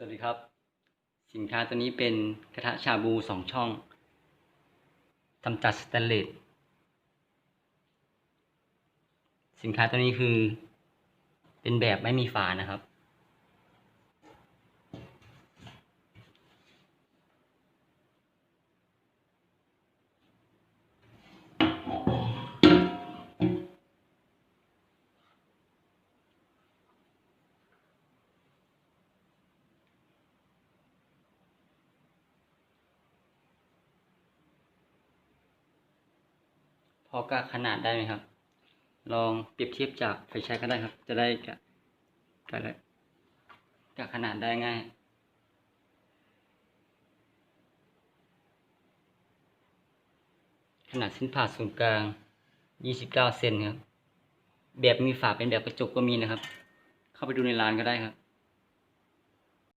สวัสดีครับ สินค้าตัวนี้เป็นกระทะชาบูสองช่องทำจากสแตนเลสสินค้าตัวนี้คือ เป็นแบบไม่มีฝานะครับ พอกะขนาดได้ไหมครับ ลองเปรียบเทียบจากไฟแช็กก็ได้ครับ จะได้กะกะได้กะขนาดได้ง่ายขนาดเส้นผ่าศูนย์กลาง 29 เซนครับ แบบมีฝาเป็นแบบกระจกก็มีนะครับ เข้าไปดูในร้านก็ได้ครับ